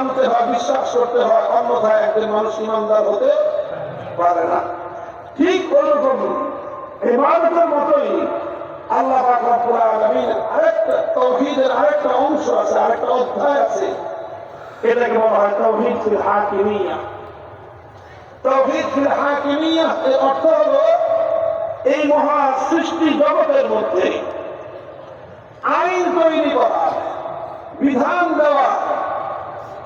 মানতে হয়, বিশ্বাস করতে হয়, অন্যথায় একজন মানুষ ইমানদার হতে পারে না। ঠিক ওরকম ইবাদতের মতোই আল্লাহ আরেকটা অংশ আছে, আরেকটা অধ্যায় আছে। এটাকে বলা হয় তাওহীদ ফিল হাকিমিয়া। তাওহীদ ফিল হাকিমিয়া এর অর্থ এই মহা সৃষ্টি জগতের মধ্যে আইন তৈরি করা, বিধান দেওয়া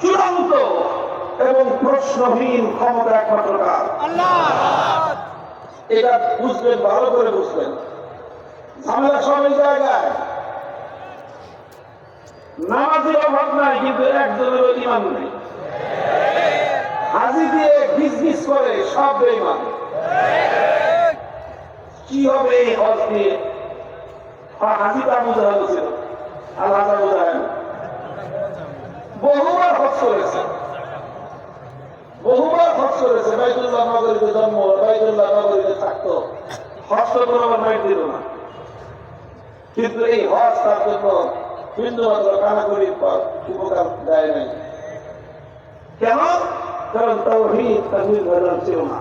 চূড়ান্ত এবং প্রশ্নহীন ক্ষমতা একমাত্র কার এটা বুঝবেন ভালো করে বুঝবেন। ঝামেলা সব এই জায়গায়। নামাজের অভাব নাই কিন্তু একজনের ইমান নেই। হাজি দিয়ে গিজ করে সব বেইমান কি হবে এই হজ দিয়ে হাজিটা বোঝা হয়েছিল আর হাজা বোঝা হয়। বহুবার হজ করেছে। বহুবার হজ করেছে। বাইতুল্লাহ নগরীতে জন্ম, বাইতুল্লাহ নগরীতে থাকতো। হজ তো কোনো মাইট দিল না। কিন্তু এই হজ তার জন্য বিন্দু মাত্র কানাকড়ি উপকার দেয় নাই। কেন? কারণ তৌহিদ তার নির্ভর ছিল না।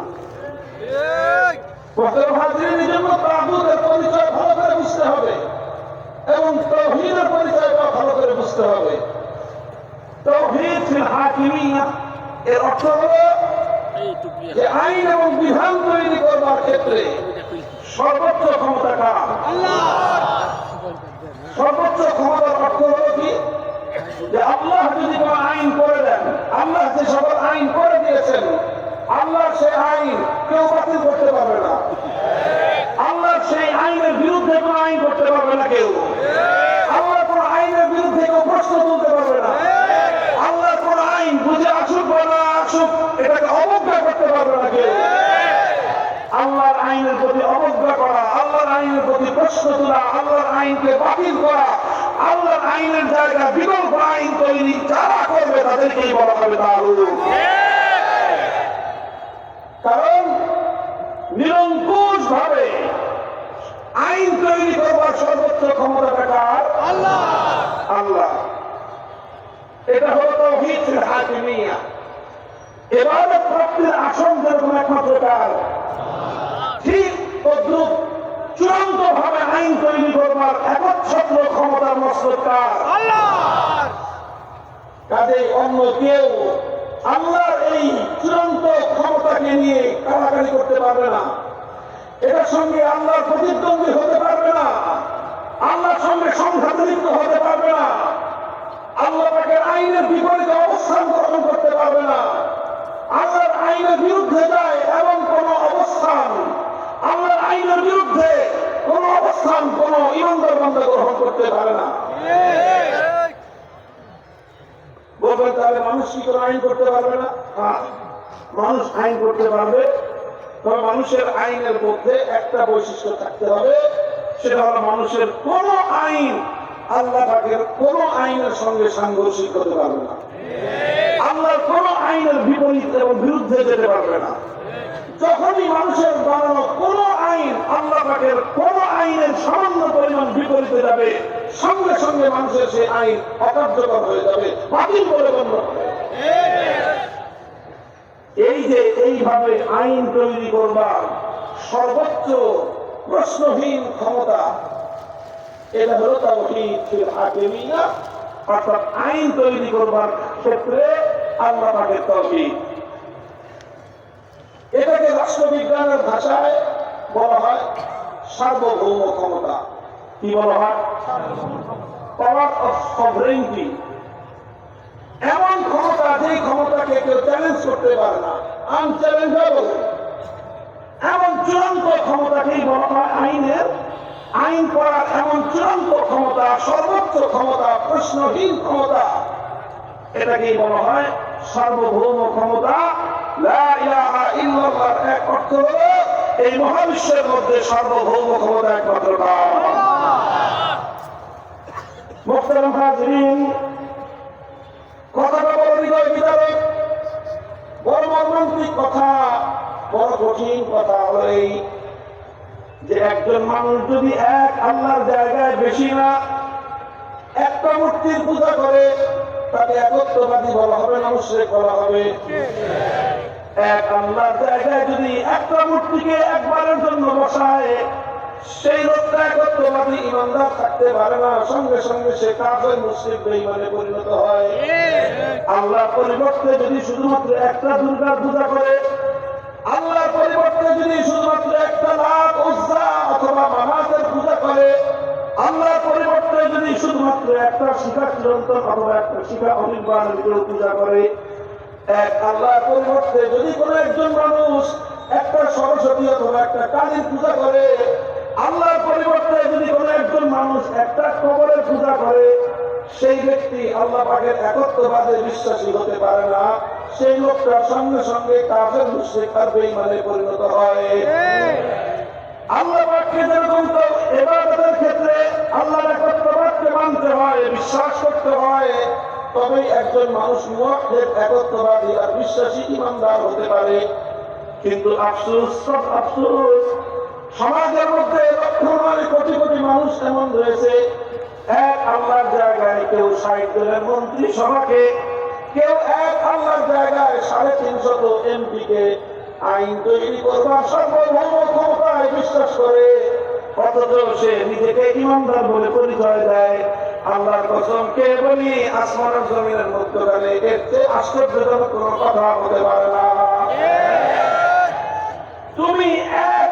পরিচয় ভালো করে বুঝতে হবে। এবং তৌহিদের পরিচয়টা ভালো করে বুঝতে হবে তৌহিদ ফিল হাকিমিয়া এর অর্থ হলো যে আইন এবং বিধান তৈরি করবার ক্ষেত্রে সর্বোচ্চ ক্ষমতা কার? সর্বোচ্চ ক্ষমতার অর্থ হলো কি? যে আল্লাহ যদি কোনো আইন করে দেন আল্লাহ যে সকল আইন করে দিয়েছেন আল্লাহ সেই আইন কেউ বাতিল করতে পারবে না আল্লাহ সেই আইনের বিরুদ্ধে কোনো আইন করতে পারবে না কেউ আল্লাহ কোন আইনের বিরুদ্ধে কেউ প্রশ্ন তুলতে পারবে না আল্লাহ কোন আইন বুঝে আসুক বা না আসুক এটাকে অবজ্ঞা করতে পারবে না কেউ আল্লাহর আইনের প্রতি অবজ্ঞা করা আল্লাহর আইনের প্রতি প্রশ্ন তোলা আল্লাহর আইনকে বাতিল করা আল্লাহর আইনের জায়গা বিকল্প আইন তৈরি যারা করবে তাদেরকেই বলা হবে দারুণ কারণ নিরঙ্কুশ ভাবে আইন তৈরি করবার সর্বোচ্চ ক্ষমতাটা কার? আল্লাহ। এটা হলো তৌহিদ হাকিমিয়া এবারে প্রাপ্তির আসন যেরকম একমাত্র কার? ঠিক তদ্রুপ চূড়ান্ত ভাবে আইন তৈরি করবার একচ্ছত্র কাজেই অন্য কেউ আল্লাহর এই চূড়ান্ত ক্ষমতাকে নিয়ে কারাকারি করতে পারবে না। এটার সঙ্গে প্রতিদ্বন্দ্বী হতে পারবে না। আল্লাহর সঙ্গে সংঘাত লিপ্ত হতে পারবে না আল্লাহ পাকের আইনের বিপরীতে অবস্থান গ্রহণ করতে পারবে না আল্লাহর আইনের বিরুদ্ধে যায় এবং কোন অবস্থান আল্লাহর আইনের বিরুদ্ধে কোন অবস্থান কোন ইমানদার বান্দা গ্রহণ করতে পারে না। বলবেন তাহলে মানুষ কি করে আইন করতে পারবে না? মানুষ আইন করতে পারবে, তবে মানুষের আইনের মধ্যে একটা বৈশিষ্ট্য থাকতে হবে, সেটা হলো মানুষের কোন আইন আল্লাহ পাকের কোন আইনের সঙ্গে সাংঘর্ষিক হতে পারবে না। আল্লাহর কোন আইনের বিপরীত এবং বিরুদ্ধে যেতে পারবে না। যখনই মানুষের বানানো কোন আইন, আল্লাহ পাকের কোন আইনের সামান্য পরিমাণ বিপরীতে যাবে, সঙ্গে সঙ্গে মানুষের সেই আইন অকার্যকর হয়ে যাবে, বাতিল বলে গণ্য এই যে এইভাবে আইন তৈরি করবার সর্বোচ্চ প্রশ্নহীন ক্ষমতা, এটা হলো তাওহীদ ফিল হাকিমিয়া অর্থাৎ আইন তৈরি করবার ক্ষেত্রে আল্লাহ পাকের তাওহীদ। এটাকে রাষ্ট্রবিজ্ঞানের ভাষায় বলা হয় সার্বভৌম ক্ষমতা। কি বলা হয়? পাওয়ার অফ সভরেন্টি এমন ক্ষমতা, যেই ক্ষমতাকে কেউ চ্যালেঞ্জ করতে পারে না আনচ্যালেঞ্জেবল এমন চূড়ান্ত ক্ষমতাকেই বলা হয় আইনের। আইন করার এমন চূড়ান্ত ক্ষমতা, সর্বোচ্চ ক্ষমতা প্রশ্নহীন ক্ষমতা। এটাকেই বলা হয় সার্বভৌম ক্ষমতা। এক অর্থ হলো এই মহাবিশ্বের মধ্যে সার্বভৌম ক্ষমতা একমাত্র তার। মোখতারাম কথাটা বড় কথা, বড় কঠিন কথা যে একজন মানুষ এক জায়গায় বেশি না, একটা মূর্তির পূজা করে, তাকে একত্রবাদী বলা হবে না, মুশরিক বলা হবে। এক আল্লাহর জায়গায় যদি একটা মূর্তিকে একবারের জন্য বসায়, সেই লোকটা একত্রবাদী ইমানদার থাকতে পারে না, সঙ্গে সঙ্গে সে কাফের মুসলিম বেঈমানে পরিণত হয়। আল্লাহর পরিবর্তে যদি শুধুমাত্র একটা দুর্গার পূজা করে, আল্লাহর পরিবর্তে যদি শুধুমাত্র একটা লাভ উজ্জা অথবা মামাতের পূজা করে, আল্লাহর পরিবর্তে যদি শুধুমাত্র একটা শিখা চিরন্তন অথবা একটা শিখা অনির্বাণ পূজা করে এক আল্লাহর পরিবর্তে যদি কোনো একজন মানুষ একটা সরস্বতী অথবা একটা কালীর পূজা করে, আল্লাহর পরিবর্তে যদি কোনো একজন মানুষ একটা কবরের পূজা করে, সেই ব্যক্তি আল্লাহ পাকের একত্ববাদে বিশ্বাসী হতে পারে না। সেই লোকটার সঙ্গে সঙ্গে কাফের মুশরিক আর বেঈমানে পরিণত হয়। আল্লাহ পাককে যেরকম এবাদতের ক্ষেত্রে আল্লাহর একত্ববাদকে মানতে হয় তবেই একজন মানুষ মুয়াক্কেদ একত্ববাদী আর বিশ্বাসী ইমানদার হতে পারে। কিন্তু আফসোস, সব আফসোস, সমাজের মধ্যে লক্ষণায় কোটি কোটি মানুষ এমন রয়েছে, এক আল্লাহর জায়গায় কেউ ষাট জনের মন্ত্রী সভাকে, কেউ এক আল্লাহর জায়গায় সাড়ে তিনশত এমপি কে আইন তৈরি করবার সার্বভৌম ক্ষমতায় বিশ্বাস করে, অথচ সে নিজেকে ইমানদার বলে পরিচয় দেয়। আল্লাহর কসম, কে বলি আসমানের জমিনের মধ্যখানে এর চেয়ে আশ্চর্যজনক কোনো কথা হতে পারে না। তুমি এক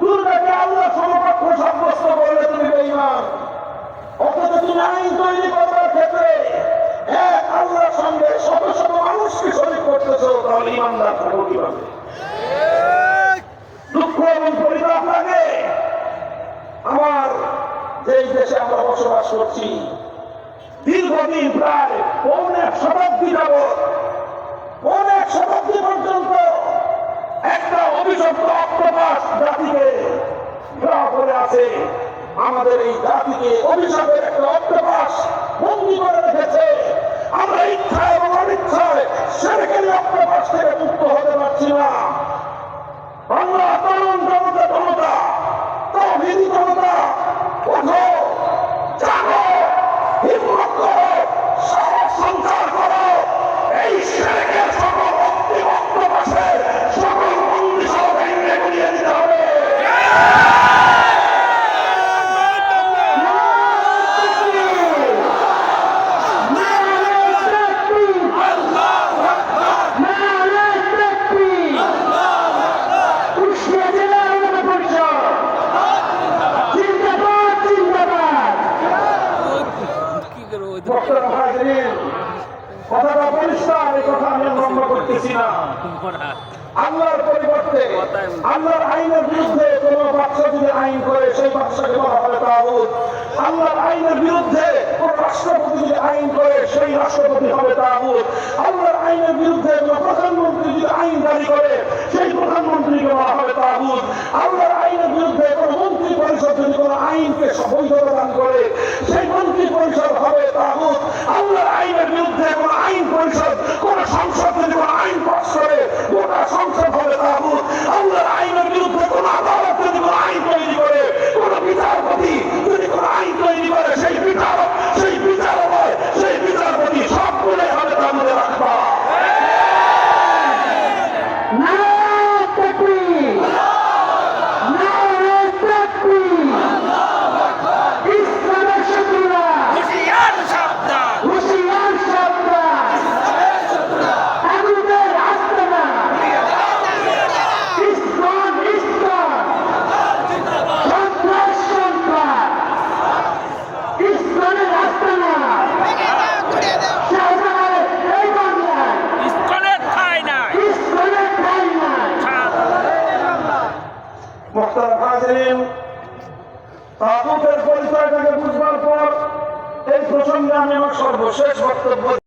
দুর্গাকে আল্লাহ সমকক্ষ সাব্যস্ত করলে তুমি বেঈমান। অথচ তুমি আইন তৈরি করবার ক্ষেত্রে এক আল্লাহর সঙ্গে শত শত মানুষকে শরীর করতেছো, তাহলে ইমানদার থাকো কীভাবে? করছি। দীর্ঘদিন প্রায় পৌনে শতাব্দী যাবৎ, পৌনে শতাব্দী পর্যন্ত একটা অভিশপ্ত অক্টোপাস জাতিকে গ্রাহ করে আছে। আমাদের এই জাতিকে অভিশাপের একটা অক্টোপাস বন্দি করে রেখেছে। আমরা ইচ্ছা এবং অনিচ্ছায় সেরেকের অক্টোপাস থেকে মুক্ত হতে পারছি না। বাংলা তরুণ জনতা জনতা তহিদি জনতা Ah! না আল্লাহর পরিবর্তে আল্লাহর আইনের বিরুদ্ধে কোন বাচ্চা যদি আইন করে সেই বাচ্চাকে বলা হবে তাহুদ আল্লাহর আইনের বিরুদ্ধে কোন রাষ্ট্রপতি যদি আইন করে সেই রাষ্ট্রপতি হবে তাহুদ আল্লাহর আইনের বিরুদ্ধে কোন প্রধানমন্ত্রী যদি আইন জারি করে সেই প্রধানমন্ত্রীকে বলা হবে তাগুত আল্লাহর আইনের বিরুদ্ধে কোন মন্ত্রী পরিষদ যদি কোন আইনকে বৈধতা দান করে সেই মন্ত্রী পরিষদ হবে তাগুত আল্লাহর আইনের বিরুদ্ধে কোন আইন পরিষদ কোন সংসদ যদি কোন আইন পাস করে গোটা সংসদ হবে তাগুত আল্লাহর আইনের বিরুদ্ধে কোন আদালত যদি কোন আইন তৈরি করে কোন বিচারপতি যদি কোন আইন তৈরি করে সেই বিচারক সেই বিচারক সেই বিচারপতি সবগুলোই হবে তাগুতে রাখবা হুশিয়ার সাবধান ইস্কনের ঠাই নাই মোখতার হাজরিন এই আমার সর্বশেষ বক্তব্য